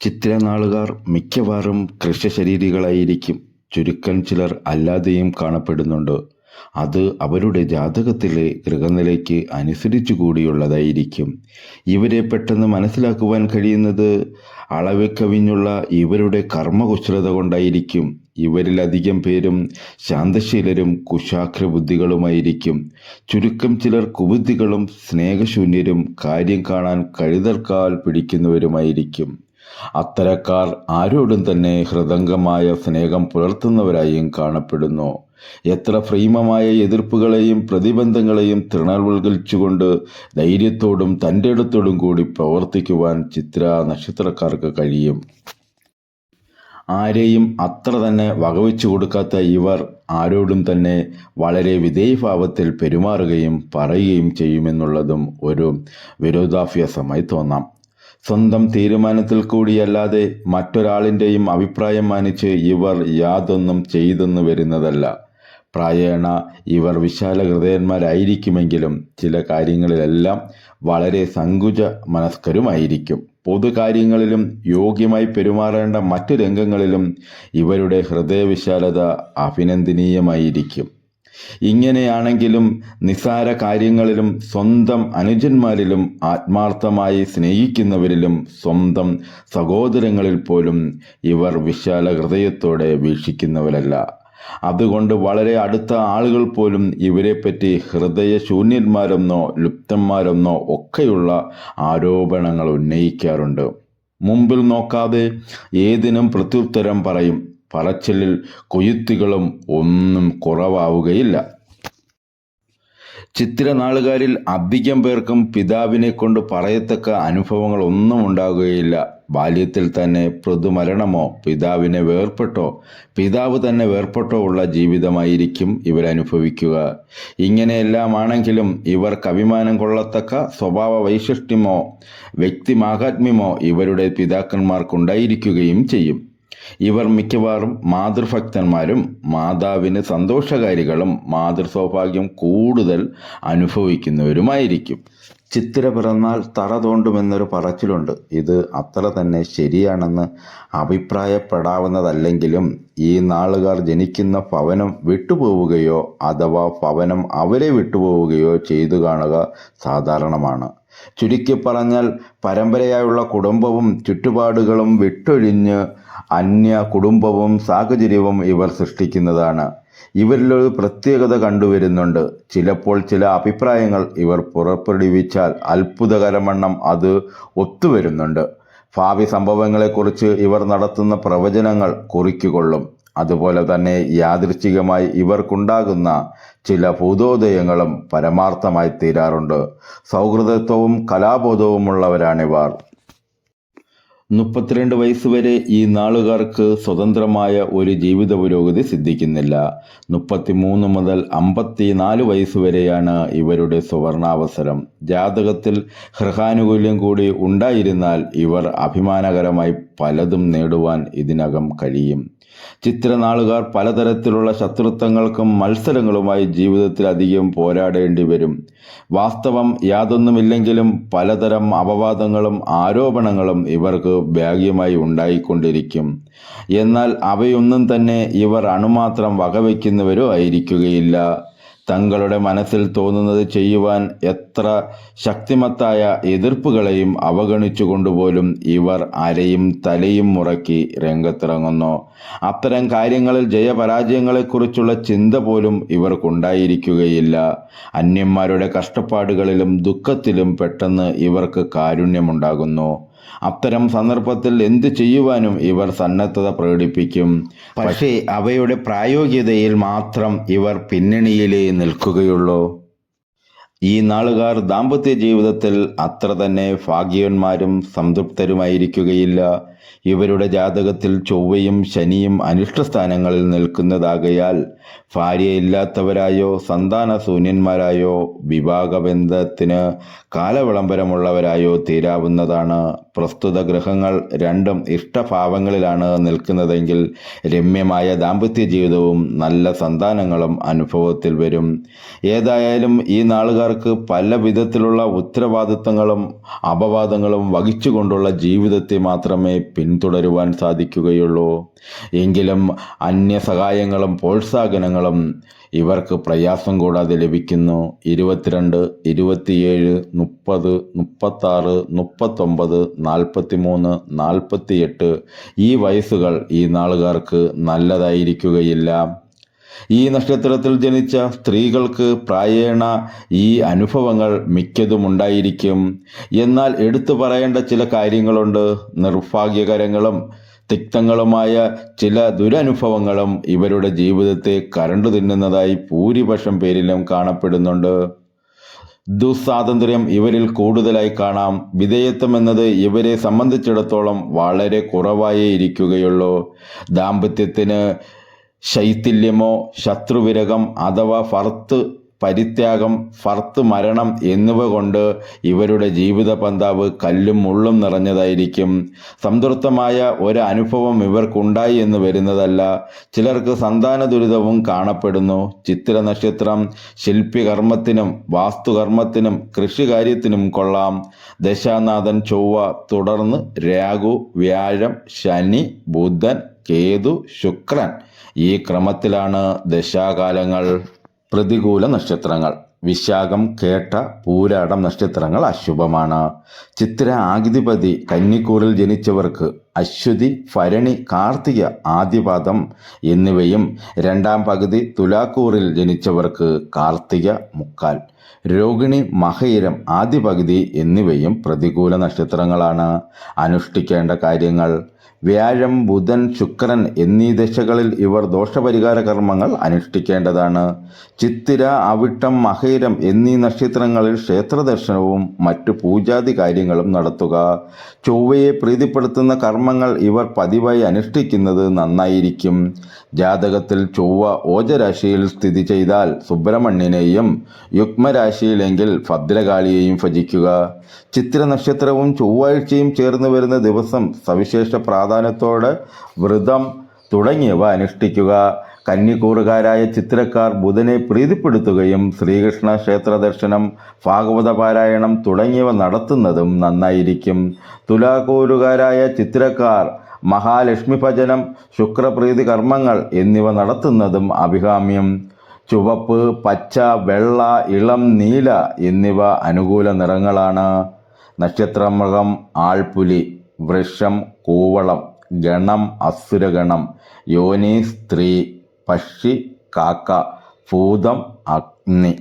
ചിത്രനാളുകാർ മിക്കവാറും കൃഷ്യശരീരികളായിരിക്കും ചുരുക്കം ചിലർ അല്ലാതെയും കാണപ്പെടുന്നുണ്ട്. അത് അവരുടെ ജാതകത്തിലെ ഗൃഹനിലയ്ക്ക് അനുസരിച്ചു കൂടിയുള്ളതായിരിക്കും. ഇവരെ പെട്ടെന്ന് മനസ്സിലാക്കുവാൻ കഴിയുന്നത് അളവ് കവിഞ്ഞുള്ള ഇവരുടെ കർമ്മകുശലത കൊണ്ടായിരിക്കും. ഇവരിലധികം പേരും ശാന്തശീലരും കുശാഗ്രബുദ്ധികളുമായിരിക്കും. ചുരുക്കം ചിലർ കുബുദ്ധികളും സ്നേഹശൂന്യരും കാര്യം കാണാൻ കഴുതൽക്കാൽ പിടിക്കുന്നവരുമായിരിക്കും. അത്തരക്കാർ ആരോടും തന്നെ ഹൃദംഗമായ സ്നേഹം പുലർത്തുന്നവരായും കാണപ്പെടുന്നു. എത്ര ഭ്രീമമായ എതിർപ്പുകളെയും പ്രതിബന്ധങ്ങളെയും തൃണവൽക്കരിച്ചുകൊണ്ട് ധൈര്യത്തോടും തന്റെ ഇടത്തോടും കൂടി പ്രവർത്തിക്കുവാൻ ചിത്ര നക്ഷത്രക്കാർക്ക് കഴിയും. ആരെയും അത്ര തന്നെ വകവെച്ചു കൊടുക്കാത്ത ഇവർ ആരോടും തന്നെ വളരെ വിധേയഭാവത്തിൽ പെരുമാറുകയും പറയുകയും ചെയ്യുമെന്നുള്ളതും ഒരു വിരോധാഭ്യാസമായി തോന്നാം. സ്വന്തം തീരുമാനത്തിൽ കൂടിയല്ലാതെ മറ്റൊരാളിന്റെയും അഭിപ്രായം മാനിച്ച് ഇവർ യാതൊന്നും ചെയ്തെന്ന് വരുന്നതല്ല. പ്രായേണ ഇവർ വിശാല ഹൃദയന്മാരായിരിക്കുമെങ്കിലും ചില കാര്യങ്ങളിലെല്ലാം വളരെ സങ്കുച മനസ്കരുമായിരിക്കും. പൊതുകാര്യങ്ങളിലും യോഗ്യമായി പെരുമാറേണ്ട മറ്റു രംഗങ്ങളിലും ഇവരുടെ ഹൃദയവിശാലത അഭിനന്ദനീയമായിരിക്കും. ഇങ്ങനെയാണെങ്കിലും നിസാര കാര്യങ്ങളിലും സ്വന്തം അനുജന്മാരിലും ആത്മാർത്ഥമായി സ്നേഹിക്കുന്നവരിലും സ്വന്തം സഹോദരങ്ങളിൽ പോലും ഇവർ വിശാല ഹൃദയത്തോടെ വീക്ഷിക്കുന്നവരല്ല. അതുകൊണ്ട് വളരെ അടുത്ത ആളുകൾ പോലും ഇവരെപ്പറ്റി ഹൃദയശൂന്യന്മാരെന്നോ ലുപ്തന്മാരെന്നോ ഒക്കെയുള്ള ആരോപണങ്ങൾ ഉന്നയിക്കാറുണ്ട്. മുമ്പിൽ നോക്കാതെ ഏതിനും പ്രത്യുത്തരം പറയും. പറച്ചിലിൽ കൊയ്ത്തുകളും ഒന്നും കുറവാവുകയില്ല. ചിത്രനാളുകാരിൽ അധികം പേർക്കും പിതാവിനെ കൊണ്ട് പറയത്തക്ക അനുഭവങ്ങൾ ഒന്നും ഉണ്ടാകുകയില്ല. ബാല്യത്തിൽ തന്നെ പൃഥുമരണമോ പിതാവിനെ വേർപ്പെട്ടോ പിതാവ് തന്നെ വേർപ്പെട്ടോ ഉള്ള ജീവിതമായിരിക്കും ഇവരനുഭവിക്കുക. ഇങ്ങനെയെല്ലാമാണെങ്കിലും ഇവർക്ക് അഭിമാനം കൊള്ളത്തക്ക സ്വഭാവ വൈശിഷ്ട്യമോ വ്യക്തിമാഹാത്മ്യമോ ഇവരുടെ പിതാക്കന്മാർക്കുണ്ടായിരിക്കുകയും ചെയ്യും. ഇവർ മിക്കവാറും മാതൃഭക്തന്മാരും മാതാവിന് സന്തോഷകാരികളും മാതൃസൗഭാഗ്യം കൂടുതൽ അനുഭവിക്കുന്നവരുമായിരിക്കും. ചിത്തിര പിറന്നാൽ തറ തോണ്ടുമെന്നൊരു പറച്ചിലുണ്ട്. ഇത് അത്ര തന്നെ ശരിയാണെന്ന് അഭിപ്രായപ്പെടാവുന്നതല്ലെങ്കിലും ഈ നാളുകാർ ജനിക്കുന്ന ഭവനം വിട്ടുപോവുകയോ അഥവാ ഭവനം അവരെ വിട്ടുപോവുകയോ ചെയ്തു കാണുക സാധാരണമാണ്. ചുരുക്കി പറഞ്ഞാൽ പരമ്പരയായുള്ള കുടുംബവും ചുറ്റുപാടുകളും വിട്ടൊഴിഞ്ഞ് അന്യ കുടുംബവും സാഹചര്യവും ഇവർ സൃഷ്ടിക്കുന്നതാണ്. ഇവരിലൊരു പ്രത്യേകത കണ്ടുവരുന്നുണ്ട്. ചിലപ്പോൾ ചില അഭിപ്രായങ്ങൾ ഇവർ പുറപ്പെടുവിച്ചാൽ അത്ഭുതകരമണ്ണം അത് ഒത്തുവരുന്നുണ്ട്. ഭാവി സംഭവങ്ങളെക്കുറിച്ച് ഇവർ നടത്തുന്ന പ്രവചനങ്ങൾ കുറിക്കുകൊള്ളും. അതുപോലെ തന്നെ യാദൃച്ഛികമായി ഇവർക്കുണ്ടാകുന്ന ചില ഭൂതോദയങ്ങളും പരമാർത്ഥമായി തീരാറുണ്ട്. സൗഹൃദത്വവും കലാബോധവുമുള്ളവരാണിവർ. മുപ്പത്തിരണ്ട് വയസ്സുവരെ ഈ നാളുകാർക്ക് സ്വതന്ത്രമായ ഒരു ജീവിത പുരോഗതി സിദ്ധിക്കുന്നില്ല. മുപ്പത്തിമൂന്ന് മുതൽ അമ്പത്തിനാല് വയസ്സുവരെയാണ് ഇവരുടെ സുവർണാവസരം. ജാതകത്തിൽ ഹൃഹാനുകൂല്യം കൂടി ഉണ്ടായിരുന്നാൽ ഇവർ അഭിമാനകരമായി പലതും നേടുവാൻ ഇതിനകം കഴിയും. ചിത്രനാളുകാർ പലതരത്തിലുള്ള ശത്രുത്വങ്ങൾക്കും മത്സരങ്ങളുമായി ജീവിതത്തിൽ അധികം പോരാടേണ്ടി വരും. വാസ്തവം യാതൊന്നുമില്ലെങ്കിലും പലതരം അപവാദങ്ങളും ആരോപണങ്ങളും ഇവർക്ക് ഭാഗ്യമായി ഉണ്ടായിക്കൊണ്ടിരിക്കും. എന്നാൽ അവയൊന്നും തന്നെ ഇവർ അണുമാത്രം വകവയ്ക്കുന്നവരോ ആയിരിക്കുകയില്ല. തങ്ങളുടെ മനസ്സിൽ തോന്നുന്നത് ചെയ്യുവാൻ എത്ര ശക്തിമത്തായ എതിർപ്പുകളെയും അവഗണിച്ചുകൊണ്ടുപോലും ഇവർ അരയും തലയും മുറക്കി രംഗത്തിറങ്ങുന്നു. അത്തരം കാര്യങ്ങളിൽ ജയപരാജയങ്ങളെക്കുറിച്ചുള്ള ചിന്ത പോലും ഇവർക്കുണ്ടായിരിക്കുകയില്ല. അന്യന്മാരുടെ കഷ്ടപ്പാടുകളിലും ദുഃഖത്തിലും പെട്ടെന്ന് ഇവർക്ക് കാരുണ്യമുണ്ടാകുന്നു. അത്തരം സന്ദർഭത്തിൽ എന്ത് ചെയ്യുവാനും ഇവർ സന്നദ്ധത പ്രകടിപ്പിക്കും. പക്ഷേ അവയുടെ പ്രായോഗികതയിൽ മാത്രം ഇവർ പിന്നണിയിലേ നിൽക്കുകയുള്ളൂ. ഈ നാളുകാർ ദാമ്പത്യ ജീവിതത്തിൽ അത്ര തന്നെ ഭാഗ്യവന്മാരും സംതൃപ്തരുമായിരിക്കുകയില്ല. ഇവരുടെ ജാതകത്തിൽ ചൊവ്വയും ശനിയും അനിഷ്ടസ്ഥാനങ്ങളിൽ നിൽക്കുന്നതാകയാൽ ഭാര്യയില്ലാത്തവരായോ സന്താന ശൂന്യന്മാരായോ വിവാഹബന്ധത്തിന് കാലവിളംബരമുള്ളവരായോ തീരാവുന്നതാണ്. പ്രസ്തുത ഗ്രഹങ്ങൾ രണ്ടും ഇഷ്ടഭാവങ്ങളിലാണ് നിൽക്കുന്നതെങ്കിൽ രമ്യമായ ദാമ്പത്യ ജീവിതവും നല്ല സന്താനങ്ങളും അനുഭവത്തിൽ വരും. ഏതായാലും ഈ നാളുകാർക്ക് പല വിധത്തിലുള്ള ഉത്തരവാദിത്തങ്ങളും അപവാദങ്ങളും വഹിച്ചുകൊണ്ടുള്ള ജീവിതത്തെ മാത്രമേ പിന്തുടരുവാൻ സാധിക്കുകയുള്ളൂ. എങ്കിലും അന്യ സഹായങ്ങളും പ്രോത്സാഹനങ്ങളും ഇവർക്ക് പ്രയാസം കൂടാതെ ലഭിക്കുന്നു. ഇരുപത്തിരണ്ട് ഇരുപത്തിയേഴ് മുപ്പത് മുപ്പത്താറ് മുപ്പത്തൊമ്പത് നാൽപ്പത്തിമൂന്ന് നാൽപ്പത്തിയെട്ട് ഈ വയസ്സുകൾ ഈ നാളുകാർക്ക് നല്ലതായിരിക്കുകയില്ല. ഈ നക്ഷത്രത്തിൽ ജനിച്ച സ്ത്രീകൾക്ക് പ്രായേണ ഈ അനുഭവങ്ങൾ മിക്കതും ഉണ്ടായിരിക്കും. എന്നാൽ എടുത്തു പറയേണ്ട ചില കാര്യങ്ങളുണ്ട്. നിർഭാഗ്യകരങ്ങളും തിക്തങ്ങളുമായ ചില ദുരനുഭവങ്ങളും ഇവരുടെ ജീവിതത്തെ കരണ്ടു തിന്നുന്നതായി ഭൂരിപക്ഷം പേരിലും കാണപ്പെടുന്നുണ്ട്. ദുസ്വാതന്ത്ര്യം ഇവരിൽ കൂടുതലായി കാണാം. വിധേയത്വം എന്നത് ഇവരെ സംബന്ധിച്ചിടത്തോളം വളരെ കുറവായേ ഇരിക്കുകയുള്ളൂ. ദാമ്പത്യത്തിന് ശൈഥില്യമോ ശത്രുവിരകം അഥവാ ഫർത്ത് പരിത്യാഗം ഫർത്ത് മരണം എന്നിവ കൊണ്ട് ഇവരുടെ ജീവിത പന്താവ് കല്ലും മുള്ളും നിറഞ്ഞതായിരിക്കും. സംതൃപ്തമായ ഒരു അനുഭവം ഇവർക്കുണ്ടായി എന്ന് വരുന്നതല്ല. ചിലർക്ക് സന്താന ദുരിതവും കാണപ്പെടുന്നു. ചിത്ര നക്ഷത്രം ശില്പികർമ്മത്തിനും വാസ്തുകർമ്മത്തിനും കൃഷികാര്യത്തിനും കൊള്ളാം. ദശാനാഥൻ ചൊവ്വ തുടർന്ന് രാഹു വ്യാഴം ശനി ബുധൻ കേതു ശുക്രൻ. ഈ ക്രമത്തിലാണ് ദശാകാലങ്ങൾ പ്രതികൂല നക്ഷത്രങ്ങൾ. വിശാഖം കേട്ട പൂരാടം നക്ഷത്രങ്ങൾ അശുഭമാണ്. ചിത്ര ആഗിതിപതി കന്നിക്കൂറിൽ ജനിച്ചവർക്ക് അശ്വതി ഭരണി കാർത്തിക ആദ്യപാദം എന്നിവയും രണ്ടാം പകുതി തുലാക്കൂറിൽ ജനിച്ചവർക്ക് കാർത്തിക മുക്കാൽ. രോഹിണി മഹയിരം ആദ്യ പകുതി എന്നിവയും പ്രതികൂല നക്ഷത്രങ്ങളാണ്. അനുഷ്ഠിക്കേണ്ട കാര്യങ്ങൾ. വ്യാഴം ബുധൻ ശുക്രൻ എന്നീ ദശകളിൽ ഇവർ ദോഷപരിഹാര കർമ്മങ്ങൾ അനുഷ്ഠിക്കേണ്ടതാണ്. ചിത്തിര അവിട്ടം മഹേരം എന്നീ നക്ഷത്രങ്ങളിൽ ക്ഷേത്രദർശനവും മറ്റു പൂജാതി കാര്യങ്ങളും നടത്തുക. ചൊവ്വയെ പ്രീതിപ്പെടുത്തുന്ന കർമ്മങ്ങൾ ഇവർ പതിവായി അനുഷ്ഠിക്കുന്നത് നന്നായിരിക്കും. ജാതകത്തിൽ ചൊവ്വ ഓജരാശിയിൽ സ്ഥിതി ചെയ്താൽ സുബ്രഹ്മണ്യനെയും യുഗ്മരാശിയിലെങ്കിൽ ഭദ്രകാളിയെയും ഭജിക്കുക. ചിത്ര നക്ഷത്രവും ചൊവ്വാഴ്ചയും ചേർന്ന് വരുന്ന ദിവസം സവിശേഷ പ്രാധാന്യത്തോടെ വ്രതം തുടങ്ങിയവ അനുഷ്ഠിക്കുക. കന്നിക്കൂറുകാരായ ചിത്രക്കാർ ബുധനെ പ്രീതിപ്പെടുത്തുകയും ശ്രീകൃഷ്ണ ക്ഷേത്ര ദർശനം ഭാഗവത പാരായണം തുടങ്ങിയവ നടത്തുന്നതും നന്നായിരിക്കും. തുലാക്കൂറുകാരായ ചിത്രക്കാർ മഹാലക്ഷ്മി ഭജനം ശുക്രപ്രീതി കർമ്മങ്ങൾ എന്നിവ നടത്തുന്നതും അഭികാമ്യം. ചുവപ്പ് പച്ച വെള്ള ഇളം നീല എന്നിവ അനുകൂല നിറങ്ങളാണ്. നക്ഷത്രമൃഗം ആൾപുലി വൃക്ഷം കൂവളം ഗണം അസുരഗണം യോനി സ്ത്രീ പക്ഷി കാക്ക ഭൂതം അഗ്നി.